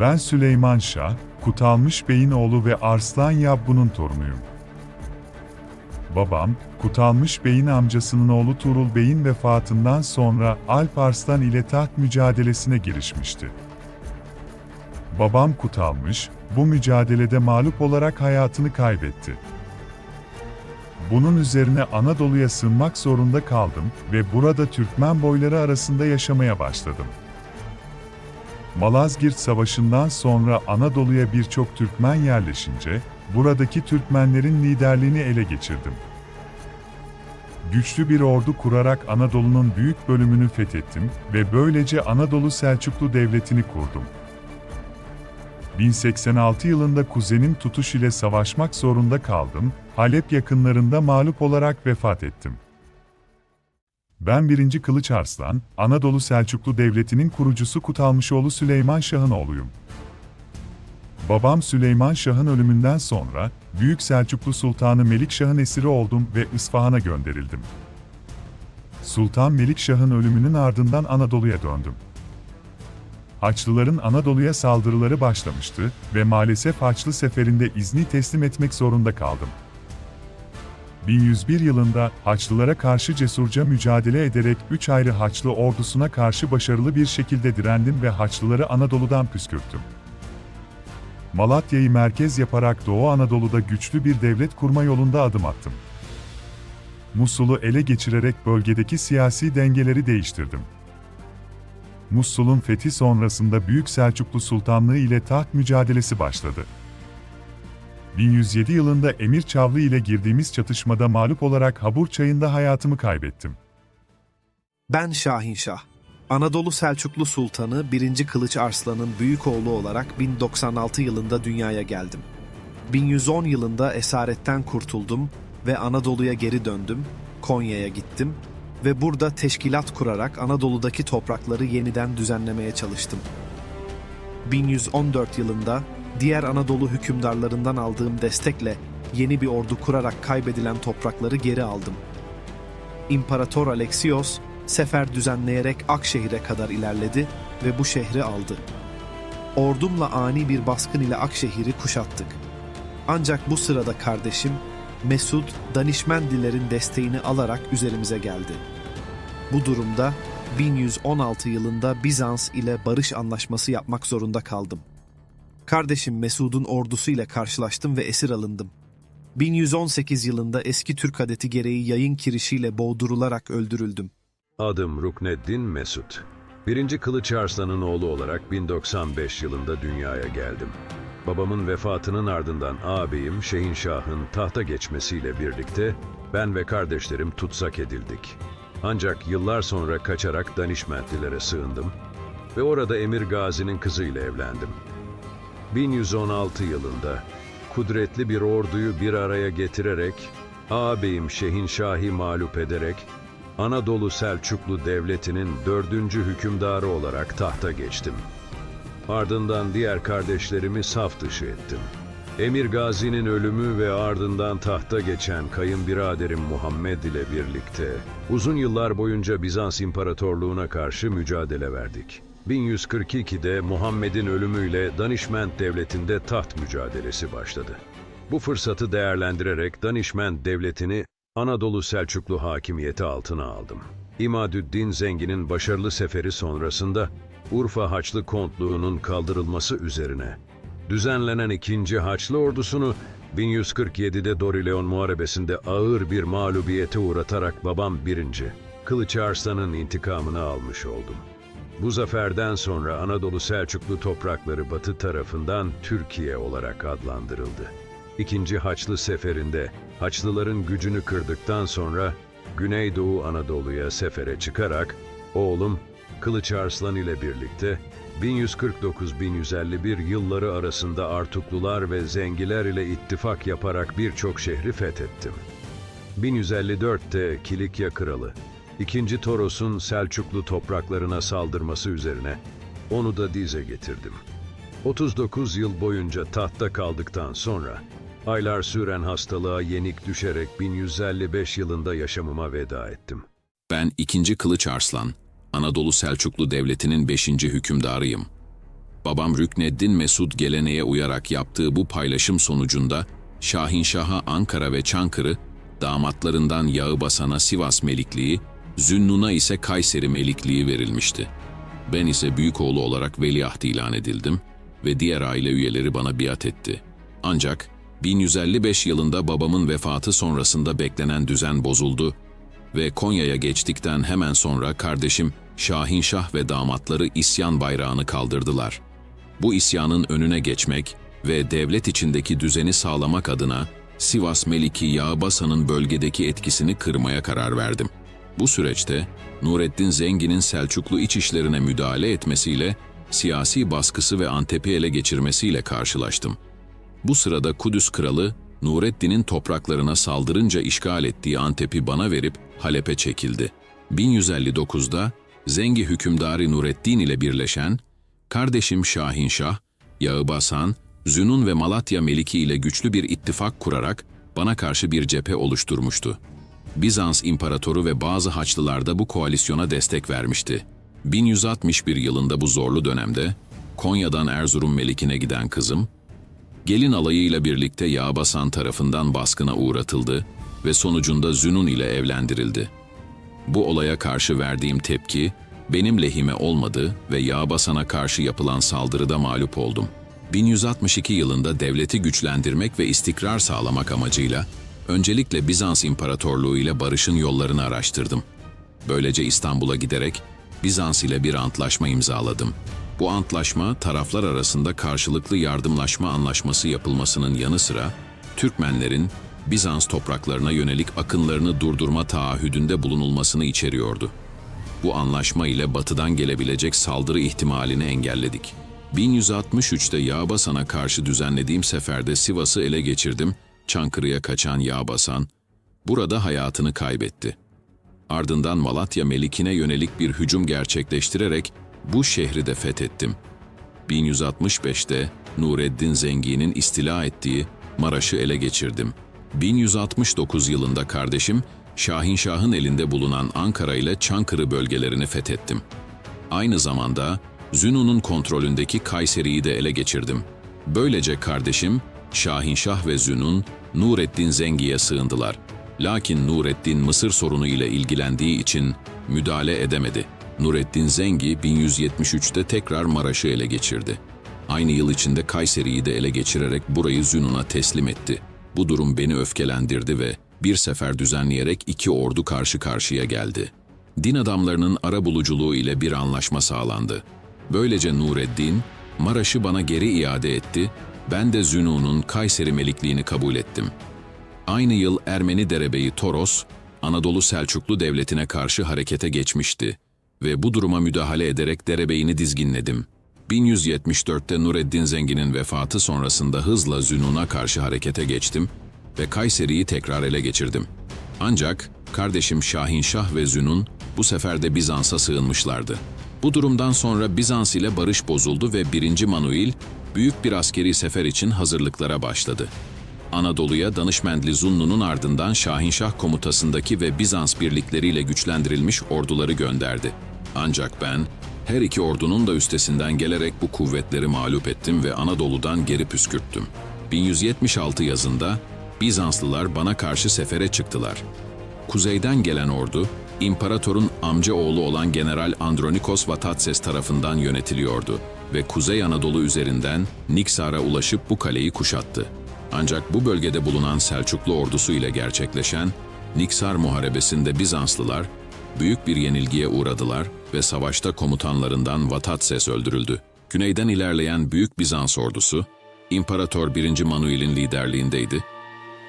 Ben Süleyman Şah, Kutalmış Bey'in oğlu ve Arslan Yabbu'nun torunuyum. Babam, Kutalmış Bey'in amcasının oğlu Tuğrul Bey'in vefatından sonra Alp Arslan ile taht mücadelesine girişmişti. Babam Kutalmış, bu mücadelede mağlup olarak hayatını kaybetti. Bunun üzerine Anadolu'ya sığınmak zorunda kaldım ve burada Türkmen boyları arasında yaşamaya başladım. Malazgirt Savaşı'ndan sonra Anadolu'ya birçok Türkmen yerleşince, buradaki Türkmenlerin liderliğini ele geçirdim. Güçlü bir ordu kurarak Anadolu'nun büyük bölümünü fethettim ve böylece Anadolu Selçuklu Devleti'ni kurdum. 1086 yılında kuzenim Tutuş ile savaşmak zorunda kaldım, Halep yakınlarında mağlup olarak vefat ettim. Ben 1. Kılıç Arslan, Anadolu Selçuklu Devleti'nin kurucusu Kutalmışoğlu Süleyman Şah'ın oğluyum. Babam Süleyman Şah'ın ölümünden sonra, Büyük Selçuklu Sultanı Melik Şah'ın esiri oldum ve İsfahan'a gönderildim. Sultan Melik Şah'ın ölümünün ardından Anadolu'ya döndüm. Haçlıların Anadolu'ya saldırıları başlamıştı ve maalesef Haçlı seferinde izni teslim etmek zorunda kaldım. 1101 yılında Haçlılara karşı cesurca mücadele ederek üç ayrı Haçlı ordusuna karşı başarılı bir şekilde direndim ve Haçlıları Anadolu'dan püskürttüm. Malatya'yı merkez yaparak Doğu Anadolu'da güçlü bir devlet kurma yolunda adım attım. Musul'u ele geçirerek bölgedeki siyasi dengeleri değiştirdim. Musul'un fethi sonrasında Büyük Selçuklu Sultanlığı ile taht mücadelesi başladı. 1107 yılında Emir Çavlı ile girdiğimiz çatışmada mağlup olarak Habur Çayı'nda hayatımı kaybettim. Ben Şahin Şah. Anadolu Selçuklu Sultanı 1. Kılıç Arslan'ın büyük oğlu olarak 1096 yılında dünyaya geldim. 1110 yılında esaretten kurtuldum ve Anadolu'ya geri döndüm, Konya'ya gittim ve burada teşkilat kurarak Anadolu'daki toprakları yeniden düzenlemeye çalıştım. 1114 yılında diğer Anadolu hükümdarlarından aldığım destekle yeni bir ordu kurarak kaybedilen toprakları geri aldım. İmparator Alexios sefer düzenleyerek Akşehir'e kadar ilerledi ve bu şehri aldı. Ordumla ani bir baskın ile Akşehir'i kuşattık. Ancak bu sırada kardeşim Mesud Danişmendilerin desteğini alarak üzerimize geldi. Bu durumda 1116 yılında Bizans ile barış anlaşması yapmak zorunda kaldım. Kardeşim Mesud'un ordusu ile karşılaştım ve esir alındım. 1118 yılında eski Türk adeti gereği yayın kirişiyle boğdurularak öldürüldüm. Adım Rukneddin Mesut. Birinci Kılıç Arslan'ın oğlu olarak 1095 yılında dünyaya geldim. Babamın vefatının ardından ağabeyim Şehinşah'ın tahta geçmesiyle birlikte ben ve kardeşlerim tutsak edildik. Ancak yıllar sonra kaçarak Danişmentlilere sığındım ve orada Emir Gazi'nin kızıyla evlendim. 1116 yılında kudretli bir orduyu bir araya getirerek ağabeyim Şehinşah'ı mağlup ederek Anadolu Selçuklu Devleti'nin dördüncü hükümdarı olarak tahta geçtim. Ardından diğer kardeşlerimi saf dışı ettim. Emir Gazi'nin ölümü ve ardından tahta geçen kayınbiraderim Muhammed ile birlikte uzun yıllar boyunca Bizans İmparatorluğu'na karşı mücadele verdik. 1142'de Muhammed'in ölümüyle Danişment Devleti'nde taht mücadelesi başladı. Bu fırsatı değerlendirerek Danişment Devleti'ni Anadolu Selçuklu hakimiyeti altına aldım. İmadüddin Zengin'in başarılı seferi sonrasında Urfa Haçlı Kontluğu'nun kaldırılması üzerine düzenlenen 2. Haçlı ordusunu 1147'de Dorileon Muharebesi'nde ağır bir mağlubiyete uğratarak babam 1. Kılıç Arslan'ın intikamını almış oldum. Bu zaferden sonra Anadolu Selçuklu toprakları batı tarafından Türkiye olarak adlandırıldı. İkinci Haçlı Seferi'nde Haçlıların gücünü kırdıktan sonra Güneydoğu Anadolu'ya sefere çıkarak oğlum Kılıç Arslan ile birlikte 1149-1151 yılları arasında Artuklular ve Zengiler ile ittifak yaparak birçok şehri fethettim. 1154'te Kilikya Kralı, 2. Toros'un Selçuklu topraklarına saldırması üzerine onu da dize getirdim. 39 yıl boyunca tahtta kaldıktan sonra aylar süren hastalığa yenik düşerek 1155 yılında yaşamıma veda ettim. Ben 2. Kılıç Arslan, Anadolu Selçuklu Devleti'nin 5. hükümdarıyım. Babam Rükneddin Mesud geleneğe uyarak yaptığı bu paylaşım sonucunda Şahinşah'a Ankara ve Çankırı, damatlarından Yağıbasan'a Sivas Melikliği, Zünnun'a ise Kayseri Melikliği verilmişti. Ben ise büyük oğlu olarak veliaht ilan edildim ve diğer aile üyeleri bana biat etti. Ancak 1155 yılında babamın vefatı sonrasında beklenen düzen bozuldu ve Konya'ya geçtikten hemen sonra kardeşim Şahinşah ve damatları isyan bayrağını kaldırdılar. Bu isyanın önüne geçmek ve devlet içindeki düzeni sağlamak adına Sivas Meliki Yağbasan'ın bölgedeki etkisini kırmaya karar verdim. Bu süreçte Nureddin Zengin'in Selçuklu iç işlerine müdahale etmesiyle siyasi baskısı ve Antep'i ele geçirmesiyle karşılaştım. Bu sırada Kudüs kralı Nureddin'in topraklarına saldırınca işgal ettiği Antep'i bana verip Halep'e çekildi. 1159'da Zengi hükümdarı Nureddin ile birleşen kardeşim Şahinşah, Yağıbasan, Zünun ve Malatya Meliki ile güçlü bir ittifak kurarak bana karşı bir cephe oluşturmuştu. Bizans İmparatoru ve bazı Haçlılar da bu koalisyona destek vermişti. 1161 yılında bu zorlu dönemde Konya'dan Erzurum Melikine giden kızım, gelin alayıyla birlikte Yağbasan tarafından baskına uğratıldı ve sonucunda Zünun ile evlendirildi. Bu olaya karşı verdiğim tepki benim lehime olmadı ve Yağbasan'a karşı yapılan saldırıda mağlup oldum. 1162 yılında devleti güçlendirmek ve istikrar sağlamak amacıyla öncelikle Bizans İmparatorluğu ile barışın yollarını araştırdım. Böylece İstanbul'a giderek Bizans ile bir antlaşma imzaladım. Bu antlaşma taraflar arasında karşılıklı yardımlaşma anlaşması yapılmasının yanı sıra Türkmenlerin Bizans topraklarına yönelik akınlarını durdurma taahhüdünde bulunulmasını içeriyordu. Bu anlaşma ile batıdan gelebilecek saldırı ihtimalini engelledik. 1163'te Yağbasan'a karşı düzenlediğim seferde Sivas'ı ele geçirdim, Çankırı'ya kaçan Yağbasan, burada hayatını kaybetti. Ardından Malatya Melikine yönelik bir hücum gerçekleştirerek bu şehri de fethettim. 1165'te Nureddin Zengi'nin istila ettiği Maraş'ı ele geçirdim. 1169 yılında kardeşim Şahinşah'ın elinde bulunan Ankara ile Çankırı bölgelerini fethettim. Aynı zamanda Zünun'un kontrolündeki Kayseri'yi de ele geçirdim. Böylece kardeşim Şahinşah ve Zünun Nureddin Zengi'ye sığındılar. Lakin Nureddin Mısır sorunu ile ilgilendiği için müdahale edemedi. Nureddin Zengi 1173'te tekrar Maraş'ı ele geçirdi. Aynı yıl içinde Kayseri'yi de ele geçirerek burayı Zünun'a teslim etti. Bu durum beni öfkelendirdi ve bir sefer düzenleyerek iki ordu karşı karşıya geldi. Din adamlarının ara buluculuğu ile bir anlaşma sağlandı. Böylece Nureddin, Maraş'ı bana geri iade etti, ben de Zünun'un Kayseri Melikliğini kabul ettim. Aynı yıl Ermeni derebeyi Toros, Anadolu Selçuklu Devleti'ne karşı harekete geçmişti ve bu duruma müdahale ederek derebeyini dizginledim. 1174'te Nureddin Zengin'in vefatı sonrasında hızla Zünun'a karşı harekete geçtim ve Kayseri'yi tekrar ele geçirdim. Ancak kardeşim Şahinşah ve Zünun bu sefer de Bizans'a sığınmışlardı. Bu durumdan sonra Bizans ile barış bozuldu ve 1. Manuel büyük bir askeri sefer için hazırlıklara başladı. Anadolu'ya Danışmendli Zunnu'nun ardından Şahinşah komutasındaki ve Bizans birlikleriyle güçlendirilmiş orduları gönderdi. Ancak ben her iki ordunun da üstesinden gelerek bu kuvvetleri mağlup ettim ve Anadolu'dan geri püskürttüm. 1176 yazında Bizanslılar bana karşı sefere çıktılar. Kuzeyden gelen ordu, imparatorun amca oğlu olan General Andronikos Vatatses tarafından yönetiliyordu ve Kuzey Anadolu üzerinden Niksar'a ulaşıp bu kaleyi kuşattı. Ancak bu bölgede bulunan Selçuklu ordusu ile gerçekleşen Niksar Muharebesi'nde Bizanslılar büyük bir yenilgiye uğradılar ve savaşta komutanlarından Vatatses öldürüldü. Güneyden ilerleyen Büyük Bizans ordusu, İmparator 1. Manuel'in liderliğindeydi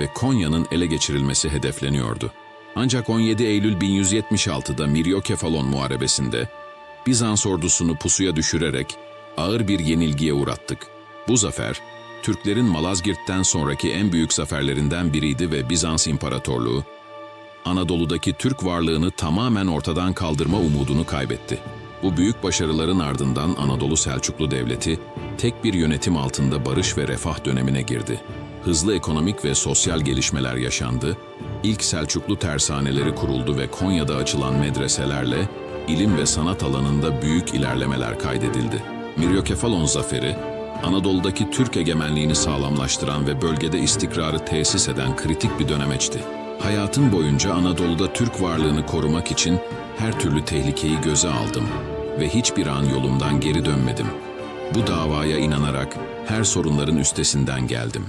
ve Konya'nın ele geçirilmesi hedefleniyordu. Ancak 17 Eylül 1176'da Miryokefalon Muharebesi'nde Bizans ordusunu pusuya düşürerek ağır bir yenilgiye uğrattık. Bu zafer, Türklerin Malazgirt'ten sonraki en büyük zaferlerinden biriydi ve Bizans İmparatorluğu, Anadolu'daki Türk varlığını tamamen ortadan kaldırma umudunu kaybetti. Bu büyük başarıların ardından Anadolu Selçuklu Devleti tek bir yönetim altında barış ve refah dönemine girdi. Hızlı ekonomik ve sosyal gelişmeler yaşandı, ilk Selçuklu tersaneleri kuruldu ve Konya'da açılan medreselerle ilim ve sanat alanında büyük ilerlemeler kaydedildi. Miryokefalon zaferi, Anadolu'daki Türk egemenliğini sağlamlaştıran ve bölgede istikrarı tesis eden kritik bir dönemeçti. Hayatım boyunca Anadolu'da Türk varlığını korumak için her türlü tehlikeyi göze aldım ve hiçbir an yolumdan geri dönmedim. Bu davaya inanarak her sorunların üstesinden geldim.